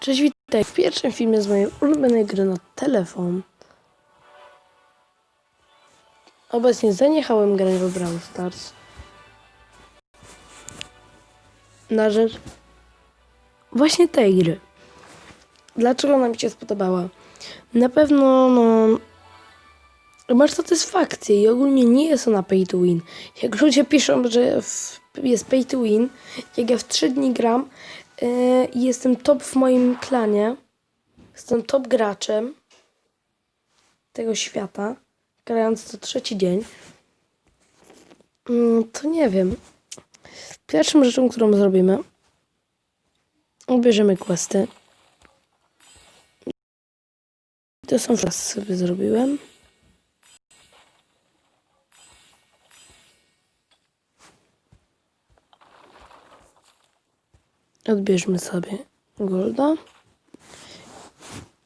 Cześć, witaj w pierwszym filmie z mojej ulubionej gry na telefon. Obecnie zaniechałem grać w Brawl Stars. Na rzecz właśnie tej gry. Dlaczego ona mi się spodobała? Na pewno, no... Masz satysfakcję i ogólnie nie jest ona pay to win. Jak ludzie piszą, że jest pay to win, jak ja w 3 dni gram i jestem top w moim klanie, jestem top graczem tego świata, grając co trzeci dzień, yy, to nie wiem. Pierwszą rzeczą, którą zrobimy, ubierzemy questy. To są teraz sobie zrobiłem. Odbierzmy sobie Golda.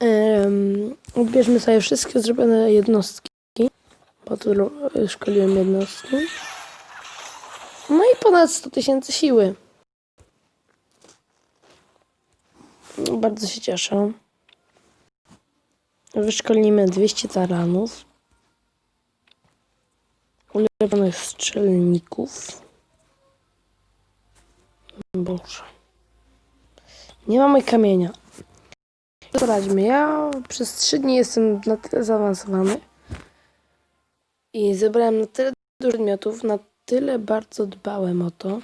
Um, odbierzmy sobie wszystkie zrobione jednostki, bo tu szkoliłem jednostki. No i ponad 100 tysięcy siły. Bardzo się cieszę. Wyszkolimy 200 taranów. Ulepionych strzelników. Boże. Nie mamy kamienia. Poradźmy. Ja przez 3 dni jestem na tyle zaawansowany i zebrałem na tyle dużo przedmiotów, na tyle bardzo dbałem o to,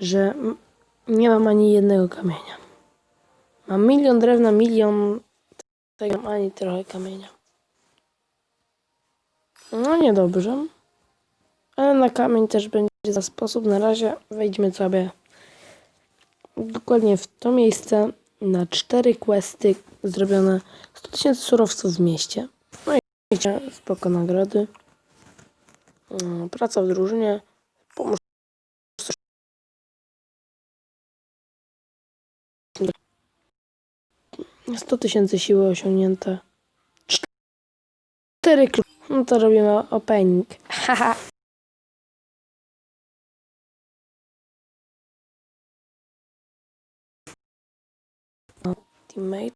że nie mam ani jednego kamienia. Mam milion drewna, milion tego, ani trochę kamienia. No niedobrze. Ale na kamień też będzie za sposób. Na razie wejdźmy sobie dokładnie w to miejsce na cztery questy zrobione 100 tysięcy surowców w mieście. No i spoko nagrody. Mm, Praca w drużynie. Pomóż. 100 tysięcy siły osiągnięte. Cztery klucze. No to robimy opening. Haha. Teammateów.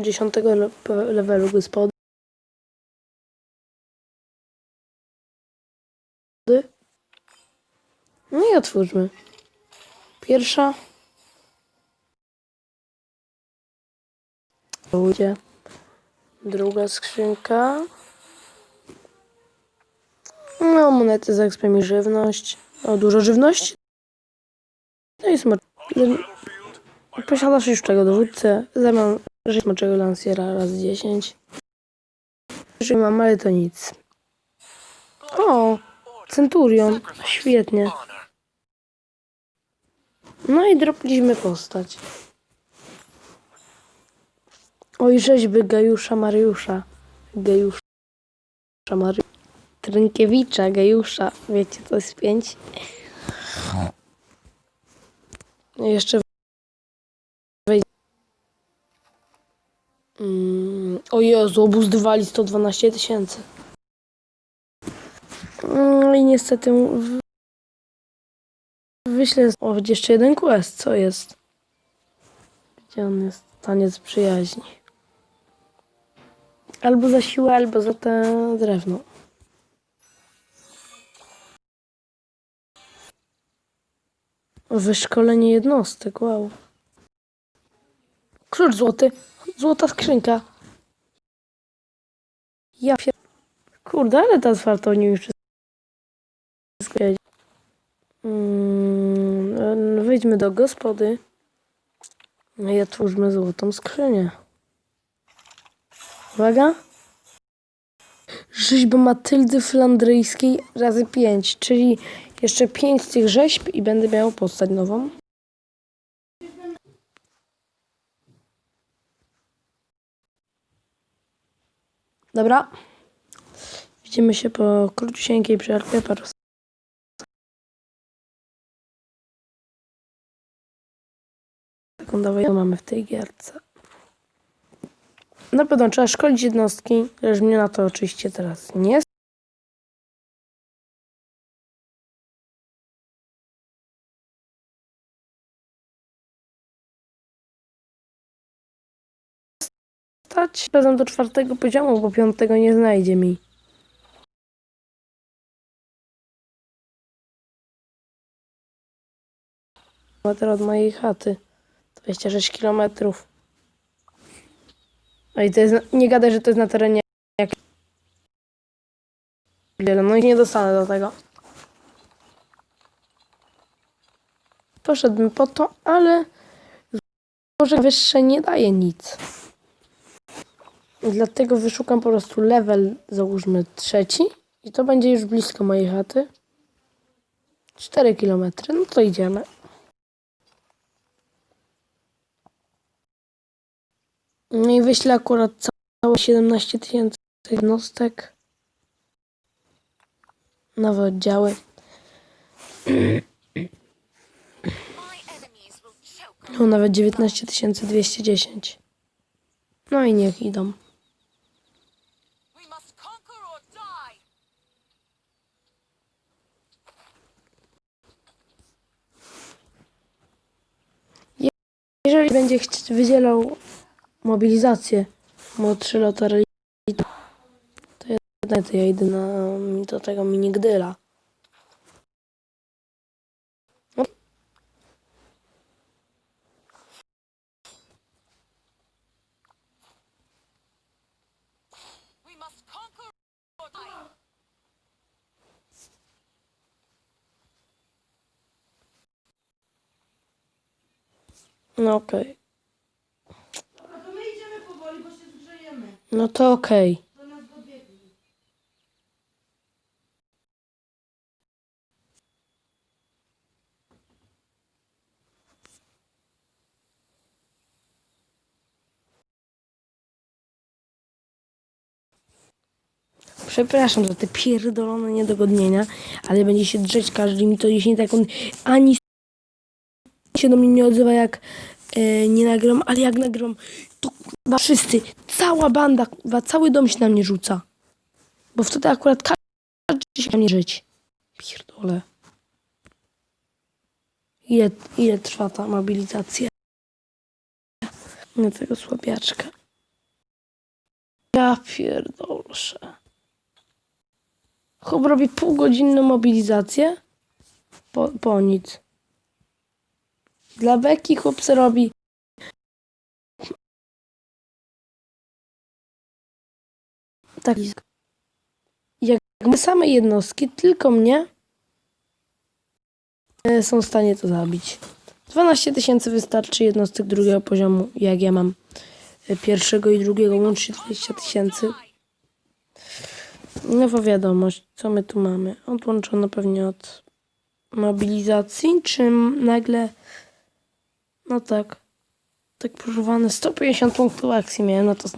Dziesiątego le- levelu gospody. No i otwórzmy. Pierwsza. Ludzie. Druga skrzynka. No, monety za i żywność. O, dużo żywności. No i smocz. Posiadasz już czego dowódcę. Zamiast żyć smoczego lansjera raz 10. Że mam, ale to nic. O! Centurion. Świetnie. No i dropliśmy postać. Oj, rzeźby Gajusza Mariusza. Gejusza Mariusza. Trynkiewicza, Gejusza. Wiecie, to jest pięć. Jeszcze wej- Mm, o Jezu, obóz dwali 112 tysięcy. No i niestety wyślę... O, jeszcze jeden quest, co jest? Gdzie on jest? Taniec przyjaźni. Albo za siłę, albo za te drewno. Wyszkolenie jednostek, wow. Klucz złoty. Złota skrzynka. Ja pier... Kurde, ale ta otwarta oni już wszystko. Mm, wejdźmy do gospody. I otwórzmy złotą skrzynię. Uwaga. Rzeźba Matyldy Flandryjskiej razy 5, czyli jeszcze 5 z tych rzeźb i będę miał postać nową. Dobra. Widzimy się po króciusieńkiej przerwie. Paru sekundowej mamy w tej gierce. Na pewno trzeba szkolić jednostki, lecz mnie na to oczywiście teraz nie stać. Razem do czwartego poziomu, bo piątego nie znajdzie mi. Kilometr od mojej chaty. 26 kilometrów. No i to jest, nie gadaj, że to jest na terenie jak... No i nie dostanę do tego. Poszedłbym po to, ale może wyższe nie daje nic. Dlatego wyszukam po prostu level, załóżmy trzeci i to będzie już blisko mojej chaty. 4 km, no to idziemy. No i wyślę akurat całe 17 tysięcy jednostek. Nowe oddziały. No nawet 19 210. No i niech idą. Jeżeli będzie wydzielał mobilizację młodszy lotar, to jednak to ja idę na, do tego minigdyla. No okej. A to my idziemy powoli, bo się zgrzejemy. No to okej. Dobiegli. Przepraszam za te pierdolone niedogodnienia, ale będzie się drzeć każdy mi to 10 sekund. Ani się do mnie nie odzywa jak e, nie nagram, ale jak nagram, to kurwa wszyscy, cała banda, kurwa, cały dom się na mnie rzuca. Bo wtedy akurat każdy się na mnie żyć. Pierdolę. Ile, ile trwa ta mobilizacja? Nie tego słabiaczka. Ja pierdolszę. Chłop robi półgodzinną mobilizację po, po nic. Dla beki chłop se robi tak jak my same jednostki, tylko mnie e, są w stanie to zabić. 12 tysięcy wystarczy jednostek drugiego poziomu, jak ja mam e, pierwszego i drugiego, łącznie 20 tysięcy. Nowa wiadomość, co my tu mamy? Odłączono pewnie od mobilizacji, czy nagle... No tak. Tak pożuwane 150 punktów akcji miałem, no to z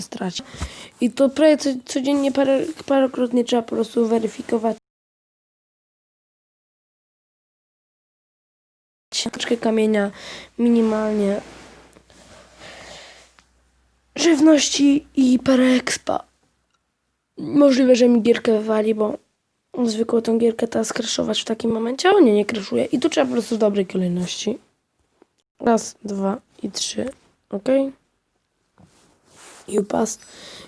straci. I to prawie co, codziennie parę, parokrotnie trzeba po prostu weryfikować. Troszkę kamienia minimalnie żywności i parę expa. Możliwe, że mi gierkę wywali, bo zwykło tą gierkę teraz crashować w takim momencie, a nie, nie crashuje. I tu trzeba po prostu w dobrej kolejności. Raz, dwa i trzy. Ok? I upas.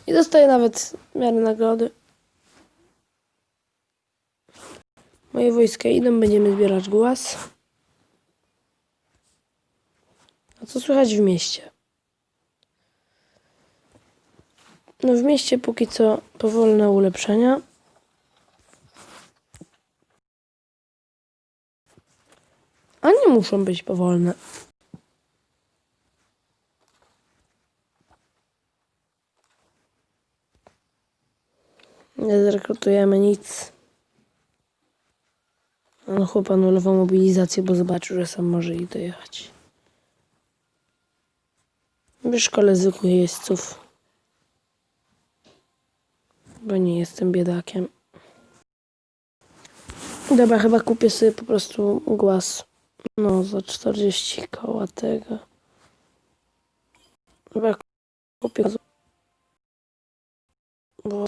I dostaję nawet miarę nagrody. Moje wojska idą, będziemy zbierać głaz. A co słychać w mieście? No w mieście póki co powolne ulepszenia. A nie muszą być powolne. Nie zrekrutujemy nic. No chłop anulował mobilizację, bo zobaczył, że sam może i dojechać. W szkole zwykłych jeźdźców. Bo nie jestem biedakiem. Dobra, chyba kupię sobie po prostu głaz. No, za 40 koła tego. Chyba kupię. Bo...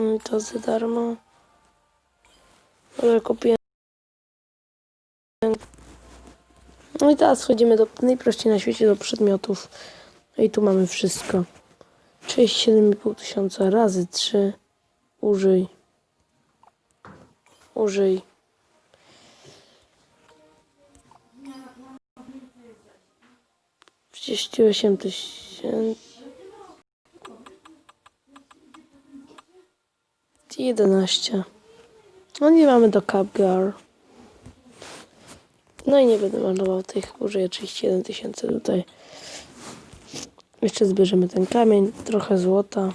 Mm, to za darmo. Ale kupiłem. No i teraz wchodzimy do najprościej na świecie do przedmiotów. No i tu mamy wszystko. 37,5 tysiąca razy 3. Użyj. Użyj. Trzydzieści osiem tysięcy. Jedenaście. No nie mamy do Capgar. No i nie będę malował tych. Użyję 31 tysięcy tutaj. Jeszcze zbierzemy ten kamień, trochę złota.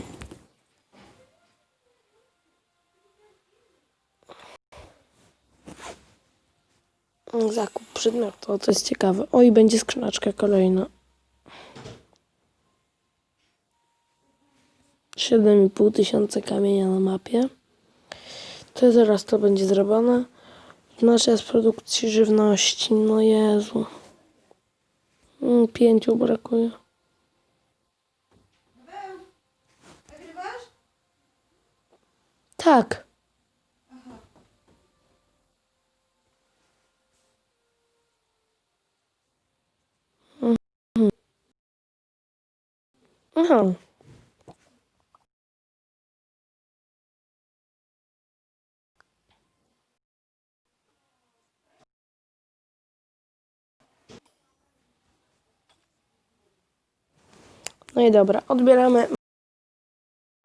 Zakup przedmiotu, to jest ciekawe. O, i będzie skrzyneczka kolejna. 7,5 tysiąca kamienia na mapie. To zaraz to będzie zrobione. Nasz jest produkcji żywności. No Jezu. Mm, Pięciu brakuje. Tak. Mhm. Aha. No i dobra, odbieramy.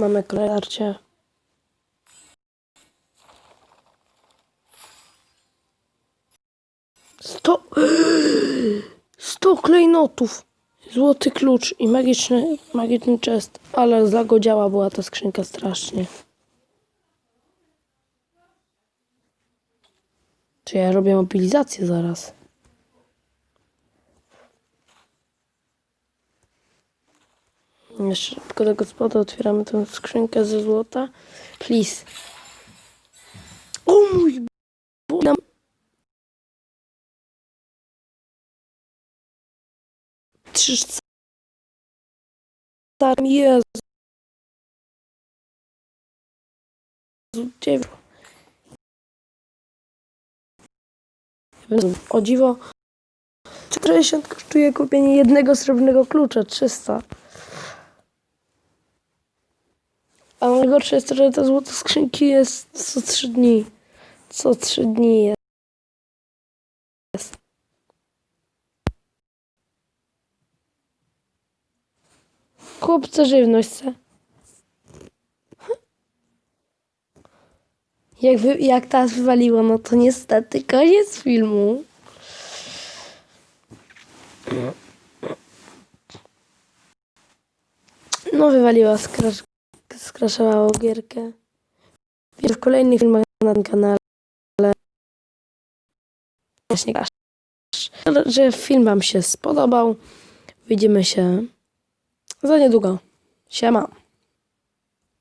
Mamy kolejarcie. Sto... Sto klejnotów. Złoty klucz i magiczny, magiczny chest. Ale zagodziała była ta skrzynka strasznie. Czy ja robię mobilizację zaraz? Szybko do gospody otwieramy tę skrzynkę ze złota. Please. O mój Bóg. Czyż tam Jezu. O dziwo. 40 kosztuje kupienie jednego srebrnego klucza. 300. A najgorsze jest to, że te złote skrzynki jest co 3 dni. Co 3 dni jest. Chłopcze żywność. Jak, wy, jak teraz wywaliło, no to niestety koniec filmu. No wywaliła, skrasz, skraszowała gierkę. W kolejnych filmach na tym kanale. Właśnie grasz. Że film wam się spodobał. Widzimy się za niedługo. Siema.